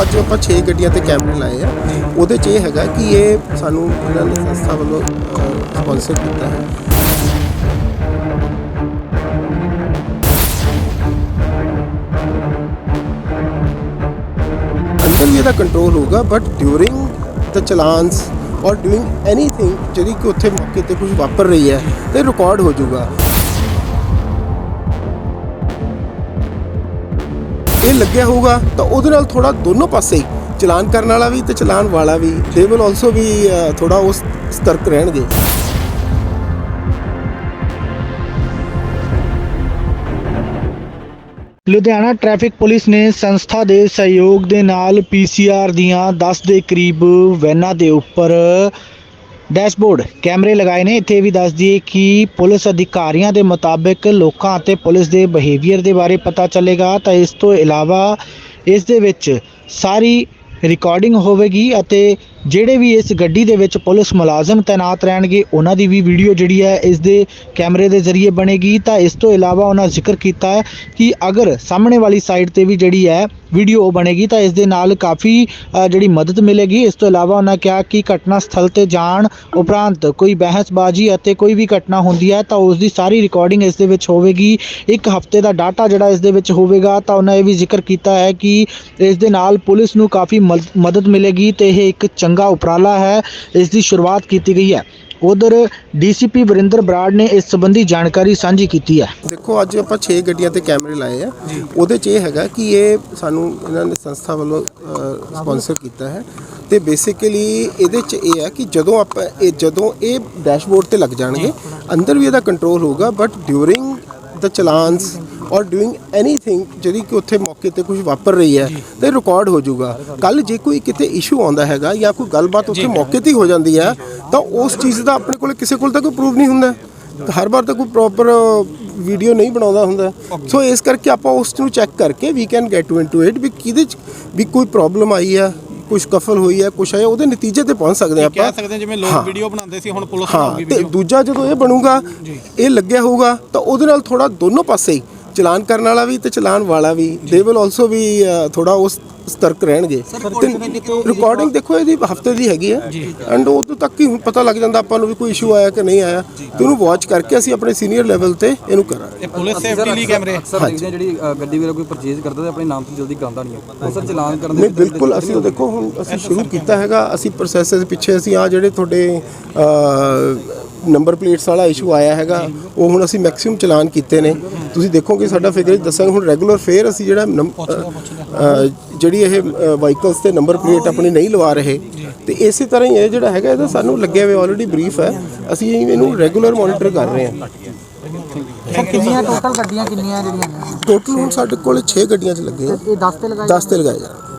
ਦੇਖੋ ਅੱਜ ਆਪਾਂ 6 ਗੱਡੀਆਂ ਤੇ ਕੈਮਰੇ ਲਾਏ ਆ। ਉਹਦੇ 'ਚ ਇਹ ਹੈਗਾ ਕਿ ਇਹ ਸਾਨੂੰ ਇਹਨਾਂ ਨੇ ਸੰਸਥਾ ਵੱਲੋਂ ਸਪਾਂਸਰ ਕੀਤਾ ਹੈ। ਅੰਦਰ ਵੀ ਇਹਦਾ ਕੰਟਰੋਲ ਹੋਊਗਾ ਬਟ ਡਿਊਰਿੰਗ ਦ ਚਲਾਨਸ ਔਰ ਡੂਇੰਗ ਐਨੀਥਿੰਗ ਜਿਹੜੀ ਕਿ ਉੱਥੇ ਮੌਕੇ ਤੇ ਕੁਝ ਵਾਪਰ ਰਹੀ ਹੈ, ਤੇ ਰਿਕਾਰਡ ਹੋ ਜਾਊਗਾ। ਇਹ ਲੱਗਿਆ ਹੋਊਗਾ ਤਾਂ ਉਹਦੇ ਨਾਲ ਥੋੜਾ ਦੋਨੋਂ ਪਾਸੇ ਚਲਾਨ ਕਰਨ ਵਾਲਾ ਵੀ ਤੇ ਚਲਾਨ ਵਾਲਾ ਵੀ ਦੇ ਵਿਲ ਆਲਸੋ ਵੀ ਥੋੜਾ ਉਸ ਸਤਰਕ ਰਹਿਣਗੇ। ਲੁਧਿਆਣਾ ਟ੍ਰੈਫਿਕ ਪੁਲਿਸ ਨੇ ਸੰਸਥਾ ਦੇ ਸਹਿਯੋਗ ਦੇ ਨਾਲ ਪੀਸੀਆਰ ਦੀਆਂ 10 ਦੇ ਕਰੀਬ ਵੈਨਾਂ ਦੇ ਉੱਪਰ ਡੈਸ਼ਬੋਰਡ ਕੈਮਰੇ ਲਗਾਏ ਨੇ। ਇੱਥੇ ਵੀ ਦੱਸ ਦਈਏ ਕਿ ਪੁਲਿਸ ਅਧਿਕਾਰੀਆਂ ਦੇ ਮੁਤਾਬਕ ਲੋਕਾਂ ਅਤੇ ਪੁਲਿਸ ਦੇ ਬਿਹੇਵੀਅਰ ਦੇ ਬਾਰੇ ਪਤਾ ਚੱਲੇਗਾ। ਤਾਂ ਇਸ ਤੋਂ ਇਲਾਵਾ ਇਸ ਦੇ ਵਿੱਚ ਸਾਰੀ ਰਿਕਾਰਡਿੰਗ ਹੋਵੇਗੀ ਅਤੇ ਜਿਹੜੇ ਵੀ ਇਸ ਗੱਡੀ ਦੇ ਵਿੱਚ ਪੁਲਿਸ ਮੁਲਾਜ਼ਮ ਤਾਇਨਾਤ ਰਹਿਣਗੇ, ਉਹਨਾਂ ਦੀ ਵੀ ਵੀਡੀਓ ਜਿਹੜੀ ਹੈ ਇਸ ਦੇ ਕੈਮਰੇ ਦੇ ਜ਼ਰੀਏ ਬਣੇਗੀ। ਤਾਂ ਇਸ ਤੋਂ ਇਲਾਵਾ ਉਹਨਾਂ ਜ਼ਿਕਰ ਕੀਤਾ ਹੈ ਕਿ ਅਗਰ ਸਾਹਮਣੇ ਵਾਲੀ ਸਾਈਡ ਤੇ ਵੀ ਜਿਹੜੀ ਹੈ ਵੀਡੀਓ ਉਹ ਬਣੇਗੀ, ਤਾਂ ਇਸ ਦੇ ਨਾਲ ਕਾਫੀ ਜਿਹੜੀ ਮਦਦ ਮਿਲੇਗੀ। ਇਸ ਤੋਂ ਇਲਾਵਾ ਉਹਨਾਂ ਕਿਹਾ ਕਿ ਘਟਨਾ ਸਥਲ ਤੇ ਜਾਣ ਉਪਰੰਤ ਕੋਈ ਬਹਿਸਬਾਜ਼ੀ ਅਤੇ ਕੋਈ ਵੀ ਘਟਨਾ ਹੁੰਦੀ ਹੈ, ਤਾਂ ਉਸ ਦੀ ਸਾਰੀ ਰਿਕਾਰਡਿੰਗ ਇਸ ਦੇ ਵਿੱਚ ਹੋਵੇਗੀ। ਇੱਕ ਹਫ਼ਤੇ ਦਾ ਡਾਟਾ ਜਿਹੜਾ ਇਸ ਦੇ ਵਿੱਚ ਹੋਵੇਗਾ, ਤਾਂ ਉਹਨਾਂ ਇਹ ਵੀ ਜ਼ਿਕਰ ਕੀਤਾ ਹੈ ਕਿ ਇਸ ਦੇ ਨਾਲ ਪੁਲਿਸ ਨੂੰ ਕਾਫੀ ਮਦ- ਮਦਦ ਮਿਲੇਗੀ ਤੇ ਇਹ ਇੱਕ ਚੰਗਾ ਉਪਰਾਲਾ ਹੈ ਇਸ ਦੀ ਸ਼ੁਰੂਆਤ ਕੀਤੀ ਗਈ ਹੈ। ਉਧਰ ਡੀਸੀਪੀ ਵਰਿੰਦਰ ਬਰਾੜ ਨੇ ਇਸ ਸੰਬੰਧੀ ਜਾਣਕਾਰੀ ਸਾਂਝੀ ਕੀਤੀ ਹੈ। ਦੇਖੋ ਅੱਜ ਆਪਾਂ 6 ਗੱਡੀਆਂ ਤੇ ਕੈਮਰੇ ਲਾਏ ਆ। ਉਹਦੇ 'ਚ ਇਹ ਹੈਗਾ ਕਿ ਇਹ ਸਾਨੂੰ ਇਹਨਾਂ ਨੇ ਸੰਸਥਾ ਵੱਲੋਂ ਸਪਾਂਸਰ ਕੀਤਾ ਹੈ। ਤੇ ਬੇਸਿਕਲੀ ਇਹਦੇ 'ਚ ਇਹ ਹੈ ਕਿ ਜਦੋਂ ਆਪਾਂ ਇਹ ਜਦੋਂ ਇਹ ਡੈਸ਼ਬੋਰਡ ਤੇ ਲੱਗ ਜਾਣਗੇ ਅੰਦਰ ਵੀ ਇਹਦਾ ਕੰਟਰੋਲ ਹੋਊਗਾ ਬਟ ਡਿਊਰਿੰਗ ਦ ਚਲਾਨਸ ਔਰ ਡੂਇੰਗ ਐਨੀਥਿੰਗ ਜਿਹੜੀ ਕਿ ਉੱਥੇ ਮੌਕੇ ਤੇ ਕੁਝ ਵਾਪਰ ਰਹੀ ਹੈ ਤੇ ਰਿਕਾਰਡ ਹੋ ਜਾਊਗਾ। ਕੱਲ ਜੇ ਕੋਈ ਕਿਤੇ ਇਸ਼ੂ ਆਉਂਦਾ ਹੈਗਾ ਜਾਂ ਕੋਈ ਗੱਲਬਾਤ ਉੱਥੇ ਮੌਕੇ ਤੇ ਹੀ ਹੋ ਜਾਂਦੀ ਹੈ ਤਾਂ ਉਸ ਚੀਜ਼ ਦਾ ਆਪਣੇ ਕੋਲ ਕਿਸੇ ਕੋਲ ਤਾਂ ਕੋਈ ਪ੍ਰੂਫ ਨਹੀਂ ਹੁੰਦਾ। ਹਰ ਵਾਰ ਤਾਂ ਕੋਈ ਪ੍ਰੋਪਰ ਵੀਡੀਓ ਨਹੀਂ ਬਣਾਉਂਦਾ ਹੁੰਦਾ। ਸੋ ਇਸ ਕਰਕੇ ਆਪਾਂ ਉਸ ਨੂੰ ਚੈੱਕ ਕਰਕੇ ਵੀ can get to into it ਵੀ ਕਿਹਦੇ ਚ ਵੀ ਕੋਈ ਪ੍ਰੋਬਲਮ ਆਈ ਹੈ ਕੁਝ ਕਫਲ ਹੋਈ ਹੈ ਕੁਝ ਹੈ ਉਹਦੇ ਨਤੀਜੇ ਤੇ ਪਹੁੰਚ ਸਕਦੇ ਹਾਂ ਕਹਿ ਆਪਾਂ। ਸਕਦੇ ਜਿਵੇਂ। ਲੋਕ ਵੀਡੀਓ ਬਣਾਉਂਦੇ ਸੀ ਹੁਣ ਪੁਲਿਸ ਬਣਾਉਗੀ ਤੇ ਵੀਡੀਓ ਦੂਜਾ ਜਦੋਂ ਇਹ ਬਣੂਗਾ ਇਹ ਲੱਗਿਆ ਹੋਊਗਾ ਤਾਂ ਉਹਦੇ ਨਾਲ ਥੋੜਾ ਦੋਨੋਂ ਪਾਸੇ ਹੀ ਚਲਾਨ ਕਰਨ ਵਾਲਾ ਵੀ ਤੇ ਚਲਾਨ ਵਾਲਾ ਵੀ। ਦੇ ਵਿਲ ਆਲਸੋ ਵੀ ਥੋੜਾ ਉਸ ਸਤਰਕ ਰਹਿਣਗੇ। ਰਿਕਾਰਡਿੰਗ ਦੇਖੋ ਇਹਦੀ ਹਫ਼ਤੇ ਦੀ ਹੈਗੀ ਹੈ ਐਂਡ ਉਦੋਂ ਤੱਕ ਹੀ ਪਤਾ ਲੱਗ ਜਾਂਦਾ ਆਪਾਂ ਨੂੰ ਵੀ ਕੋਈ ਇਸ਼ੂ ਆਇਆ ਕਿ ਨਹੀਂ ਆਇਆ। ਤੇ ਉਹਨੂੰ ਵਾਚ ਕਰਕੇ ਅਸੀਂ ਆਪਣੇ ਸੀਨੀਅਰ ਲੈਵਲ ਤੇ ਇਹਨੂੰ ਕਰਾਂਗੇ। ਇਹ ਪੁਲਿਸ ਸੇਫਟੀ ਲਈ ਕੈਮਰੇ ਸਰ ਦੇਖਦੇ ਜਿਹੜੀ ਗੱਡੀ ਵੀਰਾ ਕੋਈ ਪਰਚੇਜ਼ ਕਰਦਾ ਤੇ ਆਪਣੇ ਨਾਮ ਤੋਂ ਜਲਦੀ ਕਰਾਉਂਦਾ ਨਹੀਂ ਹੈ। ਉਹ ਸਰ ਚਲਾਨ ਕਰਨ ਦੇ ਨਹੀਂ ਬਿਲਕੁਲ ਅਸੀਂ ਉਹ ਦੇਖੋ ਹੁਣ ਅਸੀਂ ਸ਼ੁਰੂ ਕੀਤਾ ਹੈਗਾ ਅਸੀਂ ਪ੍ਰੋਸੈਸ ਦੇ ਪਿੱਛੇ ਅਸੀਂ ਆ ਜਿਹੜੇ ਤੁਹਾਡੇ ਨੰਬਰ ਪਲੇਟਸ ਵਾਲਾ ਇਸ਼ੂ ਆਇਆ ਹੈਗਾ ਉਹ ਹੁਣ ਅਸੀਂ ਮੈਕਸਿਮਮ ਚਲਾਨ ਕੀਤੇ ਨੇ। ਤੁਸੀਂ ਦੇਖੋਗੇ ਸਾਡਾ ਫਿਗਰ ਦੱਸਾਂਗੇ ਹੁਣ ਰੈਗੂਲਰ ਫੇਅਰ ਅਸੀਂ ਜਿਹੜਾ ਜਿਹੜੀ ਇਹ ਵਾਹੀਕਲਸ ਤੇ ਨੰਬਰ ਪਲੇਟ ਆਪਣੀ ਨਹੀਂ ਲਵਾ ਰਹੇ। ਤੇ ਇਸੇ ਤਰ੍ਹਾਂ ਹੀ ਇਹ ਜਿਹੜਾ ਹੈਗਾ ਇਹਦਾ ਸਾਨੂੰ ਲੱਗਿਆ ਹੋਇਆ ਆਲਰੇਡੀ ਬਰੀਫ ਹੈ। ਅਸੀਂ ਇਹਨੂੰ ਰੈਗੂਲਰ ਮੋਨੀਟਰ ਕਰ ਰਹੇ ਹਾਂ। ਕਿੰਨੀਆਂ ਟੋਟਲ ਗੱਡੀਆਂ ਕਿੰਨੀਆਂ ਜਿਹੜੀਆਂ ਟੋਟਲ ਹੁਣ ਸਾਡੇ ਕੋਲ 6 ਗੱਡੀਆਂ 'ਚ ਲੱਗੇ ਆ ਇਹ 10 ਤੇ ਲਗਾਈ 10 ਤੇ ਲਗਾਏ ਜਾ